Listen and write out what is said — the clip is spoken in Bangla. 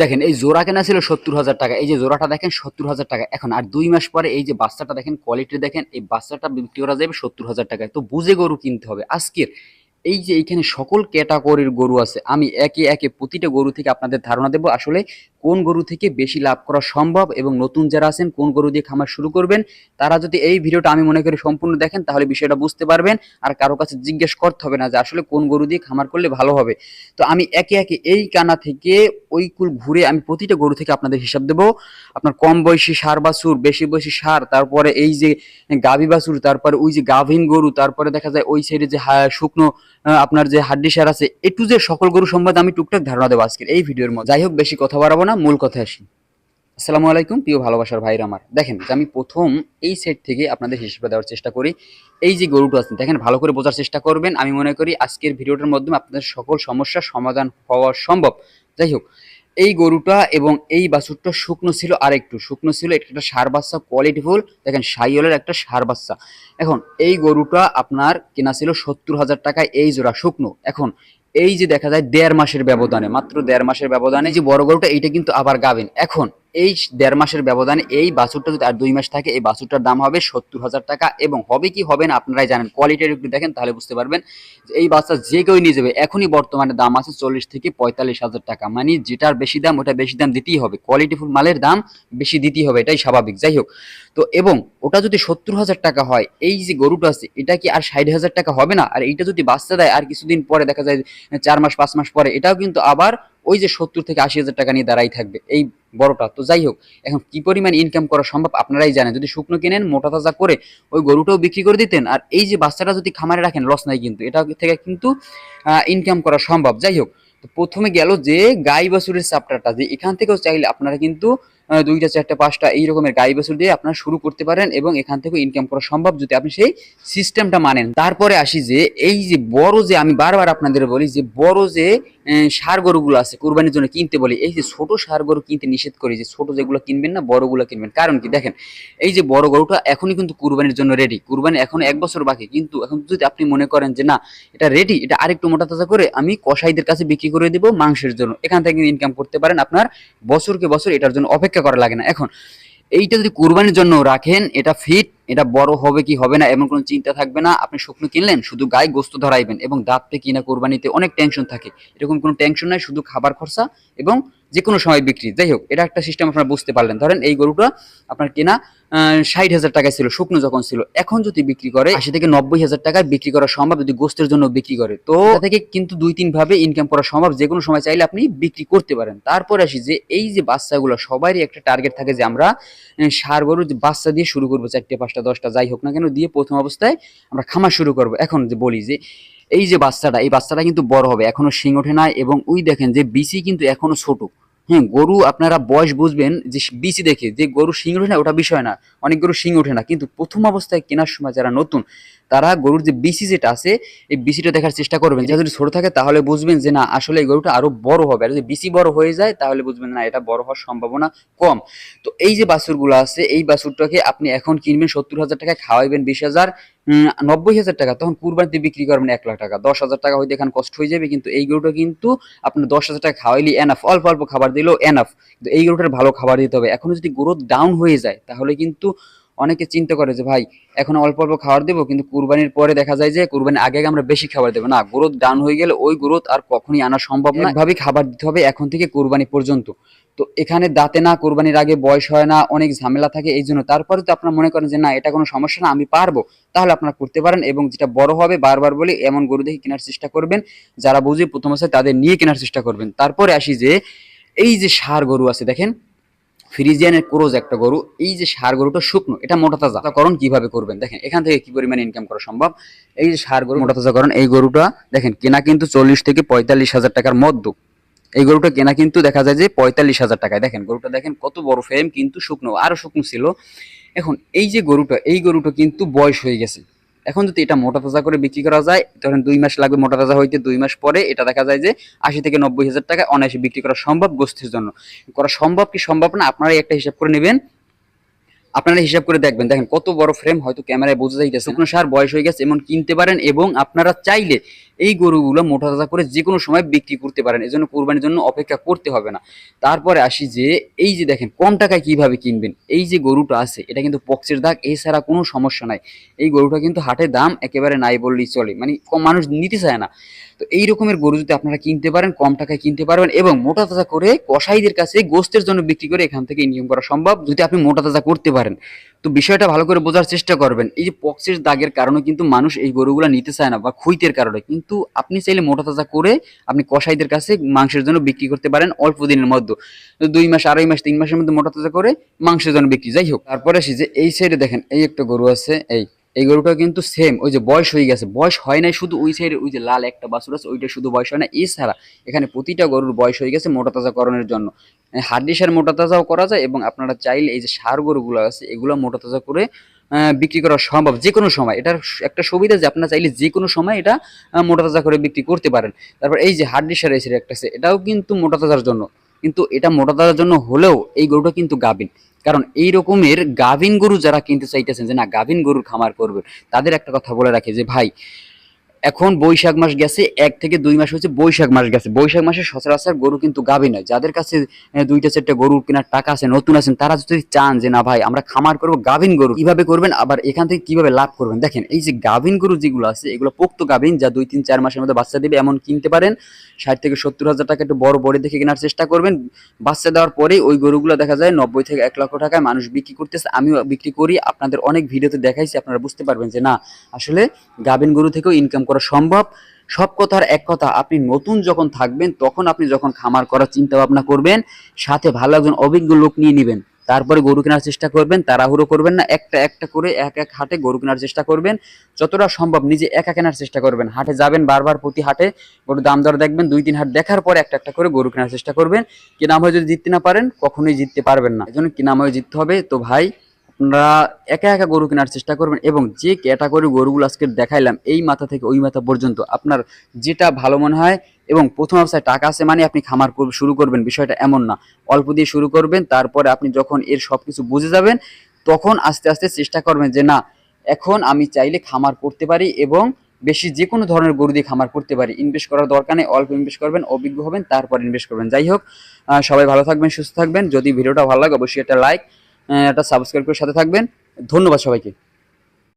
দেখেন, এই জোড়া কেনা ছিল সত্তর হাজার টাকা, এই যে জোড়াটা দেখেন সত্তর হাজার টাকা। এখন আর দুই মাস পরে এই যে বাচ্চাটা দেখেন কোয়ালিটি দেখেন, এই বাচ্চাটা বিক্রি করা যাবে সত্তর হাজার টাকায়। তো বুঝে গরু কিনতে হবে। আজকের এই যে এখানে সকল ক্যাটাগরির গরু আছে, আমি একে একে প্রতিটা গরু থেকে আপনাদের ধারণা দেব। আসলে কোন গরু থেকে বেশি লাভ করা সম্ভব এবং নতুন যারা আছেন, কোন গরু দিয়ে খামার শুরু করবেন, তারা যদি এই ভিডিওটা আমি মনে করি সম্পূর্ণ দেখেন, তাহলে বিষয়টা বুঝতে পারবেন আর কারও কাছে জিজ্ঞেস করতে হবে না যে আসলে কোন গরু দিয়ে খামার করলে ভালো হবে। তো আমি একে একে এই কানা থেকে ওই কুল ঘুরে আমি প্রতিটা গরু থেকে আপনাদের হিসাব দেবো। আপনার কম বয়সী সার বাছুর, বেশি বয়সী সার, তারপরে এই যে গাভী বাছুর, তারপরে ওই যে গাভীন গরু, তারপরে দেখা যায় ওই সাইডে যে শুকনো আপনার যে হাড্ডি সার আছে এটু যে সকল গরু সম্বন্ধে আমি টুকটাক ধারণা দেবো আজকের এই ভিডিওর মধ্যে যাই হোক, বেশি কথা বাড়াবো না, মূল কথা আসি। আসসালামু আলাইকুম, প্রিয় ভালোবাসার ভাইরা আমার। দেখেন আমি প্রথম এই সেট থেকে আপনাদের হিসেবে দেওয়ার চেষ্টা করি। এই যে গরুটা আছে, দেখেন, ভালো করে বোঝার চেষ্টা করবেন। আমি মনে করি আজকের ভিডিওটার মাধ্যমে আপনাদের সকল সমস্যার সমাধান হওয়া সম্ভব। যাই হোক, এই গরুটা এবং এই বাছুরটা শুকনো ছিল আর একটু শুকনো ছিল একটা সার বাচ্চা কোয়ালিটিফুল দেখেন সাইওয়ালের একটা সার বাচ্চা। এখন, এই গরুটা আপনার কেনা ছিল সত্তর হাজার টাকায়, এই জোড়া শুকনো। এখন এই যে দেখা যায় দেড় মাসের ব্যবধানে, মাত্র দেড় মাসের ব্যবধানে যে বড় গরুটা, এইটা কিন্তু আবার গাবেন এখন এই দেড় মাসের ব্যবধানে এই বাছুরটা যদি আর দুই মাস থাকে, এই বাছুরটার দাম হবে সত্তর হাজার টাকা এবং হবে কি হবে না আপনারাই জানেন। কোয়ালিটির একটু দেখেন তাহলে বুঝতে পারবেন। এই বাচ্চা যে কেউ নিয়ে যাবে, এখনই বর্তমানে দাম আছে চল্লিশ থেকে পঁয়তাল্লিশ হাজার টাকা। মানে যেটার বেশি দাম, ওটা বেশি দাম দিতেই হবে। কোয়ালিটিফুল মালের দাম বেশি দিতেই হবে, এটাই স্বাভাবিক। যাই হোক, তো এবং ওটা যদি সত্তর হাজার টাকা হয়, এই যে গরুটা আছে, এটা কি আর ষাট হাজার টাকা হবে না? আর এইটা যদি বাচ্চা দেয়, আর কিছুদিন পরে দেখা যায়, চার মাস, পাঁচ মাস পরে, এটাও কিন্তু আবার ওই যে সত্তর থেকে আশি হাজার টাকা নিয়ে দাঁড়াই থাকবে। এই বড়টা। তো যাই হোক, এখন কি পরিমাণ ইনকাম করা সম্ভব আপনারাই জানেন। যদি শুকনো কিনেন, মোটা তাজা করে ওই গরুটাও বিক্রি করে দিতেন, আর এই যে বাচ্চাটা যদি খামারে রাখেন লস নাই কিন্তু, এটা থেকে কিন্তু ইনকাম করা সম্ভব। যাই হোক, তো প্রথমে গেল যে গাই বাছুরের চ্যাপ্টারটা যে এখান থেকেও চাইলে আপনারা কিন্তু দুইটা, চারটা, পাঁচটা এই রকমের গাই বাছুর দিয়ে আপনারা শুরু করতে পারেন এবং এখান থেকে ইনকাম করা সম্ভব যদি আপনি সেই সিস্টেমটা মানেন। তারপরে আসি যে, এই যে বড় যে, আমি বারবার আপনাদের বলি যে, বড় যে ষাঁড় গরুগুলো আছে, কুরবানির জন্য কিনতে বলি। এই যে ছোট সার গরু কিনতে নিষেধ করি যে ছোট যেগুলো কিনবেন না, বড়গুলো কিনবেন। কারণ কি? দেখেন, এই যে বড় গরুটা এখনই কিন্তু কুরবানির জন্য রেডি কুরবানি এখন এক বছর বাকি, কিন্তু এখন যদি আপনি মনে করেন যে না, এটা রেডি এটা আরেকটু মোটা তাজা করে আমি কসাইদের কাছে বিক্রি করে দিব মাংসের জন্য। এখান থেকে ইনকাম করতে পারেন আপনার বছরকে বছর এটার জন্য অপেক্ষা করা লাগে না। এখন এইটা যদি কোরবানির জন্য রাখেন, এটা ফিট এটা বড় হবে কি হবে না, এমন কোনো চিন্তা থাকবে না। আপনি শুকনো কিনলেন, শুধু গায়ে গোস্ত ধরাইবেন এবং দাঁততে কিনা কোরবানিতে অনেক টেনশন থাকে। এরকম কোনো টেনশন নাই, শুধু খাবার খরচা এবং যে কোনো সময় বিক্রি। যাই হোক, এটা একটা সিস্টেম আপনারা বুঝতে পারলেন। ধরেন এই গরুটা আপনার কেনা ষাট হাজার টাকায় ছিল, শুকনো যখন ছিল। এখন যদি বিক্রি করে, আশি থেকে নব্বই হাজার টাকায় বিক্রি করা সম্ভব যদি গোস্তের জন্য বিক্রি করে। তো থেকে কিন্তু দুই তিন ভাবে ইনকাম করা সম্ভব। যে কোনো সময় চাইলে আপনি বিক্রি করতে পারেন। তারপর আসি যে, এই যে বাচ্চাগুলো, সবারই একটা টার্গেট থাকে যে আমরা সার গরু বাচ্চা দিয়ে শুরু করব, চারটে, পাঁচটা, দশটা, যাই হোক না কেন, দিয়ে প্রথম অবস্থায় আমরা খামার শুরু করব। এখন যে বলি যে এই যে বাচ্চাটা, এই বাচ্চাটা কিন্তু বড় হবে, এখনও শিং ওঠে না এবং ওই দেখেন যে বিসি কিন্তু এখনও ছোট। হ্যাঁ গরু আপনারা বয়স বুঝবেন যে বিসি দেখে যে গরু শিং ওঠে না, ওটা বিষয় না। অনেক গরু শিং ওঠে না, কিন্তু প্রথম অবস্থায় কেনার সময় যারা নতুন, তারা গরুর যে বিসি যেটা আছে, এই বিসিটা দেখার চেষ্টা করবেন। যেটা যদি ছোট থাকে, তাহলে বুঝবেন যে না, আসলে এই গরুটা আরও বড় হবে। আর যদি বিসি বড় হয়ে যায়, তাহলে বুঝবেন না, এটা বড় হওয়ার সম্ভাবনা কম। তো এই যে বাছুরগুলো আছে, এই বাছুরটাকে আপনি এখন কিনবেন সত্তর হাজার টাকায়, খাওয়াইবেন বিশ হাজার নব্বই হাজার টাকা, তখন কুরবানিতে বিক্রি করবেন এক লাখ টাকা। দশ হাজার টাকা হয়তো এখানে কষ্ট হয়ে যাবে, কিন্তু এই গরুটা কিন্তু আপনার দশ হাজার টাকা খাওয়াইলি এনাফ অল্প অল্প খাবার দিলেও এনাফ কিন্তু এই গরুটার ভালো খাবার দিতে হবে। এখন যদি গ্রোথ ডাউন হয়ে যায়, তাহলে কিন্তু অনেকে চিন্তা করে যে, ভাই, এখন অল্প অল্প খাবার দেবো, কিন্তু কুরবানির পরে দেখা যায় যে, কুরবানির আগে আমরা বেশি খাবার দেবো। না, গ্রোথ ডান হয়ে গেলে ওই গ্রোথ আর কখনই আনা সম্ভব না ভাবে খাবার দিতে হবে এখন থেকে কুরবানি পর্যন্ত। তো এখানে দাঁতে না, কোরবানির আগে বয়স হয় না, অনেক ঝামেলা থাকে, এই জন্য তারপরে তো আপনারা মনে করেন যে, না, এটা কোনো সমস্যা না, আমি পারব। তাহলে আপনারা করতে পারেন এবং যেটা বড় হবে, বারবার বলে, এমন গরু দেখে কেনার চেষ্টা করবেন। যারা বুঝে প্রথম অবস্থায় তাদের নিয়ে কেনার চেষ্টা করবেন। তারপরে আসি যে, এই যে সার গরু আছে, দেখেন ফ্রিজিয়ানের ক্রোজ একটা গরু, এই যে সার গরুটা শুকনো, এটা মোটা তাজা। করণ কীভাবে করবেন? দেখেন, এখান থেকে কি পরিমাণে ইনকাম করা সম্ভব? এই যে সার গরু, মোটা তাজা করণ, এই গরুটা, দেখেন, কেনা কিন্তু চল্লিশ থেকে পঁয়তাল্লিশ হাজার টাকার মধ্যে। এই গরুটা কেনা কিন্তু দেখা যায় যে পঁয়তাল্লিশ হাজার টাকায়। দেখেন, গরুটা, দেখেন, কত বড় ফ্রেম কিন্তু শুকনো, আরও শুকনো ছিল। এখন, এই যে গরুটা, এই গরুটা কিন্তু বয়স হয়ে গেছে। এখন যদি এটা মোটা তাজা করে বিক্রি করা যায় তখন দুই মাস লাগবে মোটা তাজা হইতে, দুই মাস পরে এটা দেখা যায় যে আশি থেকে নব্বই হাজার টাকা অনায়াসে বিক্রি করা সম্ভব গোষ্ঠীর জন্য। করা সম্ভব কি সম্ভব না, আপনারাই একটা হিসাব করে নেবেন। আপনারা হিসাব করে দেখবেন। দেখেন, কত বড় ফ্রেম হয়তো ক্যামেরায় বোঝা যাইতেছে শুকনো সার বয়স হয়ে গেছে এমন কিনতে পারেন এবং আপনারা চাইলে এই গরুগুলো মোটা তাজা করে যে কোনো সময় বিক্রি করতে পারেন। এজন্য কোরবানির জন্য অপেক্ষা করতে হবে না। তারপরে আসি যে, এই যে দেখেন, কম টাকায় কীভাবে কিনবেন? এই যে গরুটা আছে, এটা কিন্তু পক্সের দাগ, এছাড়া কোনো সমস্যা নাই। এই গরুটা কিন্তু হাটে দাম একেবারে নাই বললেই চলে। মানে কম মানুষ নিতে চায় না। তো এই রকমের গরু যদি আপনারা কিনতে পারেন, কম টাকায় কিনতে পারবেন এবং মোটা তাজা করে কসাইদের কাছে গোস্তের জন্য বিক্রি করে এখান থেকে ইনকাম করা সম্ভব। যদি আপনি মোটা তাজা করতে পারেন। তো বিষয়টা ভালো করে বোঝার চেষ্টা করবেন। এই যে পক্সের দাগের কারণে কিন্তু মানুষ এই গরুগুলো নিতে চায় না বা খুইতের কারণে। কিন্তু আপনি চাইলে মোটা তাজা করে আপনি কষাইদের কাছে মাংসের জন্য বিক্রি করতে পারেন অল্প দিনের মধ্যে। দুই মাস, আড়াই মাস, তিন মাসের মধ্যে মোটা তাজা করে মাংসের জন্য বিক্রি। যাই হোক, তারপরে আসি যে এই সাইডে দেখেন, এই একটা গরু আছে, এই এই গরুটা কিন্তু সেম ওই যে বয়স হয়ে গেছে। বয়স হয় নাই শুধু ওই সাইডে ওই যে লাল একটা বাছুর আছে, ওইটা শুধু বয়স হয় না এছাড়া এখানে প্রতিটা গরুর বয়স হয়ে গেছে মোটা তাজা করণের জন্য হাড্ডি সার মোটা তাজাও করা যায় এবং আপনারা চাইলে এই যে সার গরুগুলো আছে, এগুলো মোটা তাজা করে বিক্রি করা সম্ভব যে কোনো সময়। এটার একটা সুবিধা যে আপনারা চাইলে যে কোনো সময় এটা মোটা তাজা করে বিক্রি করতে পারেন। তারপর এই যে হাড্ডি সার এসে একটা আছে, এটাও কিন্তু মোটা তাজার জন্য। কিন্তু এটা মোটা দাদার জন্য হলেও এই গরুটা কিন্তু গাভিন। কারণ এই রকমের গাভিন গরু যারা কিনতে চাইতেছেন যে না, গাভিন গরুর খামার করবে, তাদের একটা কথা বলে রাখে যে, ভাই এখন বৈশাখ মাস গেছে, এক থেকে দুই মাস হচ্ছে বৈশাখ মাস গেছে। বৈশাখ মাসে সচরাচর গরু কিন্তু গাভী নয়। যাদের কাছে দুইটা, চারটা গরু কেনার টাকা আছে, নতুন আছেন, তারা যদি চান যে, না ভাই, আমরা খামার করব গাভিন গরু। কীভাবে করবেন? আবার এখান থেকে কীভাবে লাভ করবেন? দেখেন, এই যে গাভিন গরু যেগুলো আছে, এগুলো পোক্ত গাভিন, যা দুই তিন চার মাসের মধ্যে বাচ্চা দেবে, এমন কিনতে পারেন। ষাট থেকে সত্তর হাজার টাকা একটু বড় বড়ি দেখে কেনার চেষ্টা করবেন। বাচ্চা দেওয়ার পরে ওই গরুগুলো দেখা যায় নব্বই থেকে এক লক্ষ টাকায় মানুষ বিক্রি করতেছে। আমিও বিক্রি করি, আপনাদের অনেক ভিডিওতে দেখাইছি, আপনারা বুঝতে পারবেন যে, না, আসলে গাভিন গরু থেকেও ইনকাম করা সম্ভব। সব কথার এক কথা, আপনি নতুন যখন থাকবেন, তখন আপনি যখন খামার করার চিন্তা ভাবনা করবেন, সাথে ভালো একজন অভিজ্ঞ লোক নিয়ে নেবেন। তারপরে গরু কেনার চেষ্টা করবেন, তাড়াহুড়ো করবেন না, একটা একটা করে এক এক হাটে গরু কেনার চেষ্টা করবেন। যতটা সম্ভব নিজে একা কেনার চেষ্টা করবেন। হাটে যাবেন বারবার প্রতি হাটে গরু দাম দর দেখবেন, দুই তিন হাট দেখার পরে একটা একটা করে গরু কেনার চেষ্টা করবেন। কি নাম হয়ে যদি জিততে না পারেন, কখনোই জিততে পারবেন না। এই জন্য কিনাম হয়ে জিততে হবে। তো ভাই আপনারা একা একা গরু কেনার চেষ্টা করবেন এবং যে ক্যাটাগরি গরুগুলো আজকে দেখাইলাম, এই মাথা থেকে ওই মাথা পর্যন্ত আপনার যেটা ভালো মনে হয় এবং প্রথম অবস্থায় টাকা আছে মানে আপনি খামার শুরু করবেন, বিষয়টা এমন না। অল্প দিয়ে শুরু করবেন, তারপরে আপনি যখন এর সব কিছু বুঝে যাবেন, তখন আস্তে আস্তে চেষ্টা করবেন যে না, এখন আমি চাইলে খামার করতে পারি এবং বেশি যে কোনো ধরনের গরু দিয়ে খামার করতে পারি। ইনভেস্ট করার দরকার নেই, অল্প ইনভেস্ট করবেন, অভিজ্ঞ হবেন, তারপর ইনভেস্ট করবেন। যাই হোক সবাই ভালো থাকবেন, সুস্থ থাকবেন। যদি ভিডিওটা ভালো লাগে, অবশ্যই একটা লাইক একটা সাবস্ক্রাইব করে সাথে থাকবেন। ধন্যবাদ সবাইকে।